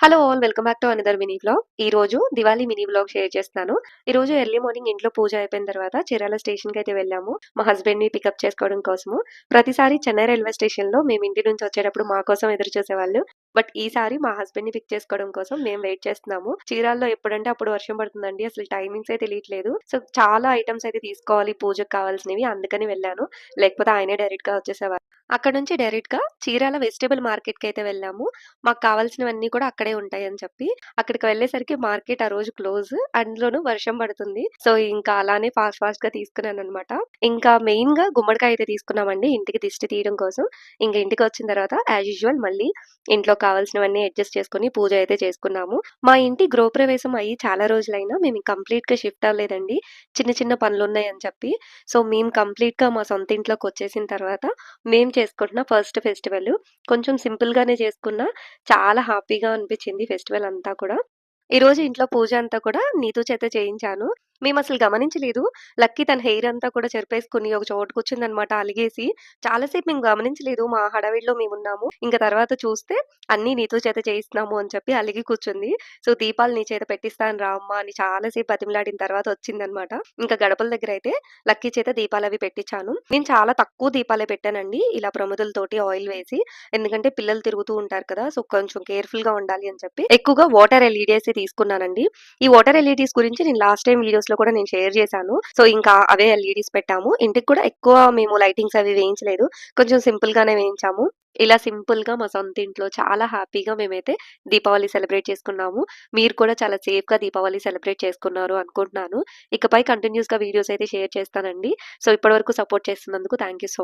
Hello all welcome back to another mini vlog ఈ రోజు Diwali mini vlog share చేస్తాను ఈ రోజు ఎర్లీ మార్నింగ్ ఇంట్లో పూజ అయిపోయిన తర్వాత చీరాల స్టేషన్కి అయితే వెళ్ళాము. మా హస్బెండ్ని పికప్ చేసుకోవడం కోసము. ప్రతిసారి చెన్నై రైల్వే స్టేషన్లో మేము ఇంటి నుంచి వచ్చేటప్పుడు మా కోసం ఎదురు చూసేవాళ్ళు. బట్ ఈసారి మా హస్బెండ్ని పిక్ చేసుకోవడం కోసం మేము వెయిట్ చేస్తున్నాము. చీరాల్లో ఎప్పుడంటే అప్పుడు వర్షం పడుతుందండి. అసలు టైమింగ్స్ అయితే తెలియట్లేదు. సో చాలా ఐటమ్స్ అయితే తీసుకోవాలి. పూజకు కావాల్సినవి అందుకని వెళ్ళాను. లేకపోతే ఆయనే డైరెక్ట్గా వచ్చేసేవారు. అక్కడ నుంచి డైరెక్ట్గా చీరాల వెజిటేబుల్ మార్కెట్కి అయితే వెళ్ళాము. మాకు కావాల్సినవన్నీ కూడా అక్కడే ఉంటాయి అని చెప్పి. అక్కడికి వెళ్ళేసరికి మార్కెట్ ఆ రోజు క్లోజ్. అందులోనూ వర్షం పడుతుంది. సో ఇంకా అలానే ఫాస్ట్ ఫాస్ట్గా తీసుకున్నాను అనమాట ఇంకా మెయిన్గా గుమ్మడికాయ అయితే తీసుకున్నామండి. ఇంటికి దిష్టి తీయడం కోసం. ఇంకా ఇంటికి వచ్చిన తర్వాత యాజ్ యూజువల్ మళ్ళీ ఇంట్లో కావాల్సినవన్నీ అడ్జస్ట్ చేసుకుని పూజ అయితే చేసుకున్నాము. మా ఇంటి గృహప్రవేశం అయ్యి చాలా రోజులైనా మేము కంప్లీట్గా షిఫ్ట్ అవ్వలేదండి. చిన్న చిన్న పనులు ఉన్నాయని చెప్పి. సో మేము కంప్లీట్గా మా సొంత ఇంట్లోకి వచ్చేసిన తర్వాత మేము చేసుకుంటున్న ఫస్ట్ ఫెస్టివల్. కొంచెం సింపుల్ గానే చేసుకున్నా చాలా హ్యాపీగా అనిపించింది ఫెస్టివల్ అంతా కూడా. ఈ రోజు ఇంట్లో పూజ అంతా కూడా నీతో చేత చేయించాను. మేము అసలు గమనించలేదు. లక్కీ తన హెయిర్ అంతా కూడా చెరిపేసుకుని ఒక చోటు కూర్చుందనమాట అలిగేసి. చాలాసేపు మేము గమనించలేదు మా హడావిడిలో మేము ఉన్నాము ఇంకా తర్వాత చూస్తే అన్ని నీతో చేత చేయిస్తున్నాము అని చెప్పి అలిగి కూర్చుంది. సో దీపాలు నీ చేత పెట్టిస్తాను రా అమ్మ అని చాలాసేపు బతిమలాడిన తర్వాత వచ్చిందనమాట. ఇంకా గడపల దగ్గర అయితే లక్కీ చేత దీపాలు అవి పెట్టించాను. నేను చాలా తక్కువ దీపాలే పెట్టానండి. ఇలా ప్రముదులతోటి ఆయిల్ వేసి. ఎందుకంటే పిల్లలు తిరుగుతూ ఉంటారు కదా సో కొంచెం కేర్ఫుల్గా ఉండాలి అని చెప్పి. ఎక్కువగా వాటర్ ఎల్ఈడీస్ తీసుకున్నానండి. ఈ వాటర్ ఎల్ఈడీస్ గురించి నేను లాస్ట్ టైం వీడియోస్ లో కూడా నేను షేర్ చేశాను. సో ఇంకా అవే ఎల్ఈడీస్ పెట్టాము. ఇంటికి కూడా ఎక్కువ మేము లైటింగ్స్ అవి వేయించలేదు. కొంచెం సింపుల్ గానే వేయించాము. ఇలా సింపుల్గా మా సొంత ఇంట్లో చాలా హ్యాపీగా మేమైతే దీపావళి సెలబ్రేట్ చేసుకున్నాము. మీరు కూడా చాలా సేఫ్గా దీపావళి సెలబ్రేట్ చేసుకున్నారు అనుకుంటున్నాను. ఇకపై కంటిన్యూస్గా వీడియోస్ అయితే షేర్ చేస్తానండి. సో ఇప్పటివరకు సపోర్ట్ చేస్తున్నందుకు థ్యాంక్ యూ సో